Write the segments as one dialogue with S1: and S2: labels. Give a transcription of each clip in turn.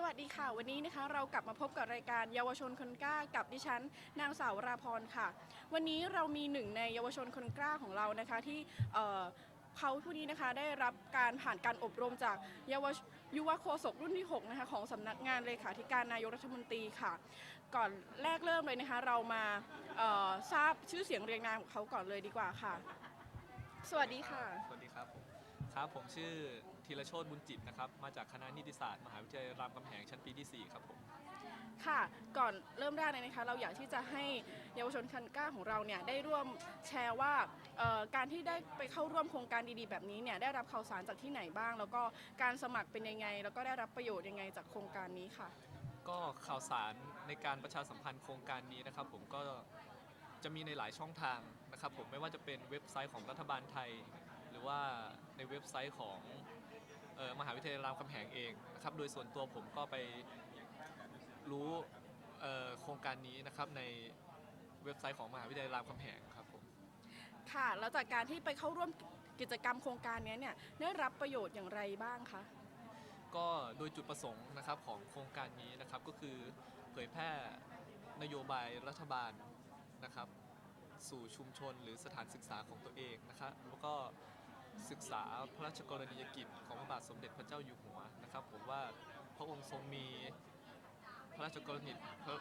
S1: สวัสดีค่ะ วันนี้นะคะเรากลับมาพบกับรายการเยาวชนคนกล้ากับดิฉัน นางสาวราพรค่ะ วันนี้เรามีหนึ่งในเยาวชนคนกล้าของเรานะคะที่เอ่อเขาผู้นี้นะคะได้รับการผ่านการอบรมจากเยาวชยุวโคศกรุ่นที่6นะคะของสำนักงานเลขาธิการนายกรัฐมนตรีค่ะ ก่อนแรกเริ่มเลยนะคะเรามาเอ่อทราบชื่อเสียงเรียงนามของเขาก่อนเลยดีกว่าค่ะ สวัสดีค่ะ
S2: สวัสดีครับผม ครับผมชื่อธีรโชตบุญจิตนะครับ มาจากคณะนิติศาสตร์ มหาวิทยาลัยรามคำแหงชั้นปีที่ 4 ครับผม
S1: ค่ะ ก่อนเริ่มแรกเลยนะคะ เราอยากที่จะให้เยาวชนคันกล้าของเราเนี่ยได้ร่วมแชร์ว่าเอ่อการที่ได้ไปเข้าร่วมโครงการดีๆ แบบนี้เนี่ยได้รับข่าวสารจากที่ไหนบ้าง แล้วก็การสมัครเป็นยังไง แล้วก็ได้รับประโยชน์ยังไงจากโครงการนี้ค่ะ
S2: ก็ข่าวสารในการประชาสัมพันธ์โครงการนี้นะครับผมก็จะมีในหลายช่องทางนะครับผมไม่ว่าจะเป็นเว็บไซต์ของรัฐบาลไทย หรือว่า ในเว็บไซต์ของเออมหาวิทยาลัยรามคำแหงเองนะครับ โดยส่วนตัวผมก็ไปรู้เอ่อโครงการนี้นะครับในเว็บไซต์ของมหาวิทยาลัยรามคำแหงครับผม
S1: ค่ะ แล้วจากการที่ไปเข้าร่วมกิจกรรมโครงการนี้เนี่ยได้รับประโยชน์อย่างไรบ้างคะ
S2: ก็โดยจุดประสงค์นะครับของโครงการนี้นะครับก็คือเผยแพร่นโยบายรัฐบาลนะครับ สู่ชุมชนหรือสถานศึกษาของตัวเองนะครับแล้วก็ ศึกษาพระราชกรณียกิจของพระบาทสมเด็จพระเจ้าอยู่หัวนะครับ ผมว่าพระองค์ทรงมีพระราชกรณี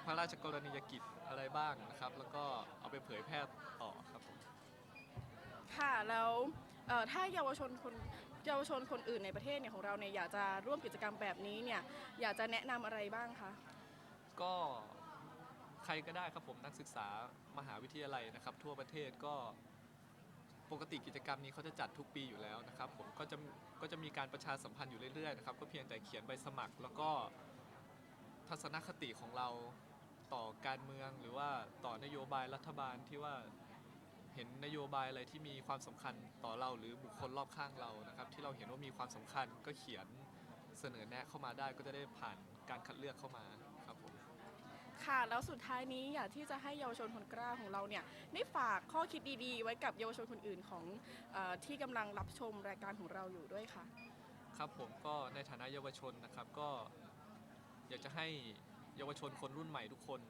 S2: พระราชกรณียกิจอะไรบ้างนะครับ แล้วก็เอาไปเผยแพร่ต่อครับผม
S1: ค่ะแล้วเอ่อถ้าเยาวชนคนเยาวชนคนอื่นในประเทศเนี่ยของเราเนี่ยอยากจะร่วมกิจกรรมแบบนี้เนี่ยอยากจะแนะนำอะไรบ้างคะ
S2: ก็ใครก็ได้ครับผมนักศึกษามหาวิทยาลัยนะครับ ทั่วประเทศก็ ปกติกิจกรรมนี้เขาจะจัดทุกปีอยู่แล้วนะครับผมก็จะก็จะมีการประชาสัมพันธ์อยู่เรื่อยๆนะครับก็เพียงแต่เขียนใบสมัคร แล้วก็ทัศนคติของเราต่อการเมืองหรือว่าต่อนโยบายรัฐบาลที่ว่าเห็นนโยบายอะไรที่มีความสำคัญต่อเราหรือบุคคลรอบข้างเรานะครับที่เราเห็นว่ามีความสำคัญก็เขียนเสนอแนะเข้ามาได้ก็จะได้ผ่านการคัดเลือกเข้ามา ค่ะ
S1: แล้วสุดท้ายนี้อยากที่จะให้เยาวชนคนกล้าของเราเนี่ยได้ฝากข้อคิดดีๆ ไว้กับเยาวชนคนอื่นของอที่กำลังรับชมรายการของเราอยู่ด้วยค่ะ
S2: ครับผมก็ในฐานะเยาวชนนะครับก็อยากจะให้เยาวชนคนรุ่นใหม่ทุกคน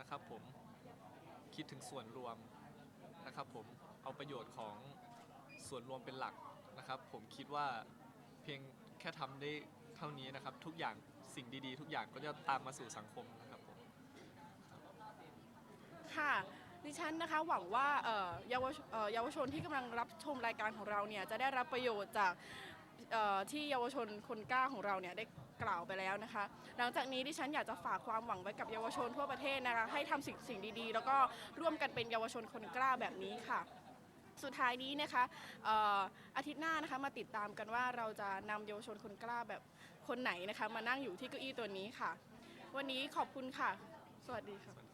S2: นะครับ ผมคิดถึงส่วนรวมนะครับ ผมเอาประโยชน์ของส่วนรวมเป็นหลักนะครับ ผมคิดว่าเพียงแค่ทำได้เท่านี้นะครับ ทุกอย่างสิ่งดีๆ ทุกอย่างก็จะตามมาสู่สังคมนะครับผม
S1: ค่ะ ดิ ฉันนะคะหวังว่าเยาวชเอ่อเยาวชนที่กำลังรับชมรายการของเราเนี่ยจะได้รับประโยชน์จากที่เยาวชนคนกล้าของเราเนี่ยได้กล่าวไปแล้วนะคะ หลังจากนี้ดิฉันอยากจะฝากความหวังไว้กับเยาวชนทั่วประเทศนะคะให้ทำสิ่งสิ่งดีๆ แล้วก็ร่วมกันเป็นเยาวชนคนกล้าแบบนี้ค่ะสุดท้ายนี้นะคะอาทิตย์หน้านะคะมาติดตามกันว่าเราจะนำเยาวชนคนกล้าแบบคนไหนนะคะ มานั่งอยู่ที่เก้าอี้ตัวนี้ค่ะ วันนี้ขอบคุณค่ะ สวัสดีค่ะ